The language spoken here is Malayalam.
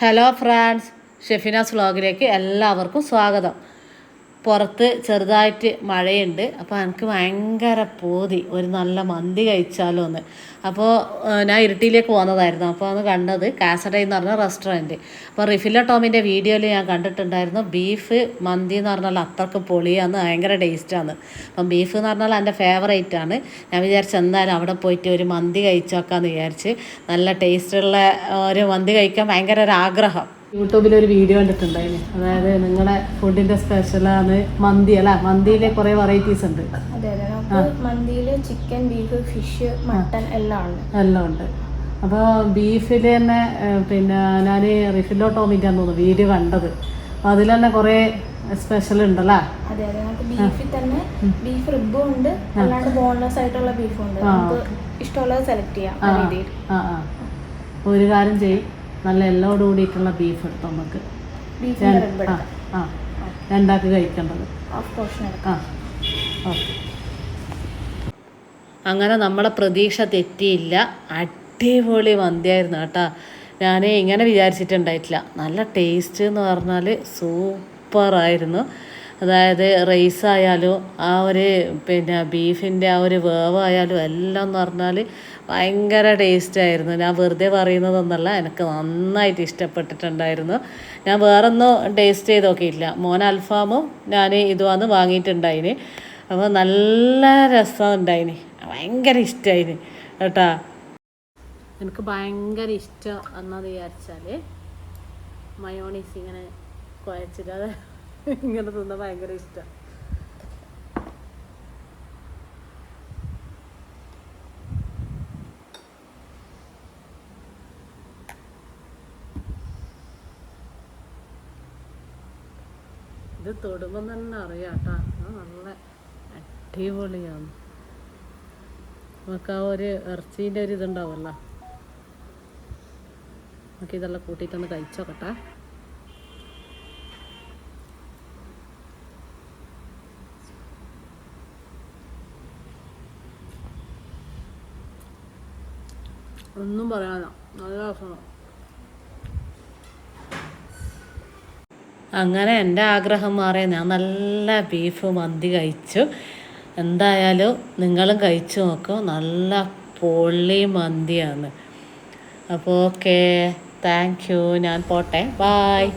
ഹലോ ഫ്രാൻസ് ഷെഫിനാസ് വ്ളോഗിലേക്ക് എല്ലാവർക്കും സ്വാഗതം. പുറത്ത് ചെറുതായിട്ട് മഴയുണ്ട്. അപ്പോൾ എനിക്ക് ഭയങ്കര പൂതി. ഒരു നല്ല മന്തി കഴിച്ചാലോ എന്ന് അപ്പോൾ ഞാൻ ഇരുട്ടിയിലേക്ക് പോകുന്നതായിരുന്നു അപ്പോൾ അന്ന് കണ്ടത് കാസഡേ എന്ന് പറഞ്ഞ റെസ്റ്റോറന്റ്. അപ്പോൾ റിഫില ടോമിന്റെ വീഡിയോയിൽ ഞാൻ കണ്ടിട്ടുണ്ടായിരുന്നു. ബീഫ് മന്തി എന്ന് പറഞ്ഞാൽ അത്രയ്ക്ക് പൊളിയാന്ന് ഭയങ്കര ടേസ്റ്റാണ് അപ്പം ബീഫ് എന്ന് പറഞ്ഞാൽ എന്റെ ഫേവറേറ്റ് ആണ്. ഞാൻ വിചാരിച്ചു എന്തായാലും അവിടെ പോയിട്ട് ഒരു മന്തി കഴിച്ചു നോക്കാമെന്ന് വിചാരിച്ച് നല്ല ടേസ്റ്റുള്ള ഒരു മന്തി കഴിക്കാൻ ഭയങ്കര ഒരു ആഗ്രഹം. യൂട്യൂബിൽ ഒരു വീഡിയോ കണ്ടിട്ടുണ്ടായിരുന്നു അതായത് നിങ്ങളെ ഫുഡിന്റെ സ്പെഷ്യലാണ് മന്തി അല്ല? മന്തിയിലെ കുറെ വെറൈറ്റീസ് ഉണ്ട്. മന്തിയിൽ ചിക്കൻ ബീഫ് ഫിഷ് മട്ടൺ എല്ലാം ഉണ്ട്. എല്ലാം ഉണ്ട്. അപ്പോൾ ബീഫിൽ തന്നെ പിന്നെ ഞാൻ റിഫിലോ ടോമിന്റെ തോന്നുന്നു വീഡിയോ കണ്ടത്. അപ്പോൾ അതിൽ തന്നെ കുറേ സ്പെഷ്യൽ ഉണ്ടല്ലേ അതെ അതെ. നമുക്ക് ബീഫിൽ തന്നെ ബീഫ് റിബും ഉണ്ട് അല്ലാണ്ട് ബോൺലെസ് ആയിട്ടുള്ള ബീഫും ഉണ്ട്. നമുക്ക് ഇഷ്ടമുള്ളത് സെലക്ട് ചെയ്യാം ആ ആ. ഒരു കാര്യം ചെയ്യും. നല്ല എല്ലോട് കൂടിയിട്ടുള്ള ബീഫ് എടുത്തോ നമുക്ക് ആ ആ. രണ്ടാക്കി കഴിക്കേണ്ടത്. ആ ഓക്കെ. അങ്ങനെ നമ്മളെ പ്രതീക്ഷ തെറ്റിയില്ല. അടിപൊളി മന്തിയായിരുന്നു കേട്ടോ. ഞാൻ ഇങ്ങനെ വിചാരിച്ചിട്ടുണ്ടായിട്ടില്ല. നല്ല ടേസ്റ്റ് എന്ന് പറഞ്ഞാൽ സൂപ്പറായിരുന്നു അതായത് റൈസ് ആയാലും ആ ഒരു പിന്നെ ബീഫിന്റെ ആ ഒരു വേവായാലും എല്ലാം എന്ന് പറഞ്ഞാൽ ഭയങ്കര ടേസ്റ്റ് ആയിരുന്നു. ഞാൻ വെറുതെ പറയുന്നതൊന്നല്ല എനിക്ക് നന്നായിട്ട് ഇഷ്ടപ്പെട്ടിട്ടുണ്ടായിരുന്നു. ഞാൻ വേറൊന്നും ടേസ്റ്റ് ചെയ്ത് നോക്കിയില്ല മോൻ അൽഫാമും ഞാൻ ഇതുമാണ് വാങ്ങിയിട്ടുണ്ടായിന്. അപ്പോൾ നല്ല രസം ഉണ്ടായിന്. ഭയങ്കര ഇഷ്ടമായിന് കേട്ടാ. എനിക്ക് ഭയങ്കര ഇഷ്ടം എന്നത് വിചാരിച്ചാൽ മയോണീസ് ഇങ്ങനെ കുഴച്ചിട്ട് അത് ഇങ്ങനെ തിന്ന ഭയങ്കര ഇഷ്ടം. ഇത് തൊടുമ്പോ തന്നെ അറിയാം നല്ല അടിപൊളിയാണ്. നമുക്ക് ആ ഒരു ഇറച്ചീന്റെ ഒരു ഇതുണ്ടാവുമല്ലോ. നമുക്ക് ഇതെല്ലാം കൂട്ടിയിട്ടൊന്ന് കഴിച്ചോക്കട്ടെ. ഒന്നും പറയാന. നല്ല രസമാണ്. അങ്ങനെ എന്റെ ആഗ്രഹം മാറിയ ഞാൻ നല്ല ബീഫ് മന്തി കഴിച്ചു. എന്തായാലും നിങ്ങളും കഴിച്ചു നോക്കും. നല്ല പൊള്ളി മന്തിയാണ്. അപ്പോൾ ഓക്കെ താങ്ക് യു ഞാൻ പോട്ടെ. ബായ്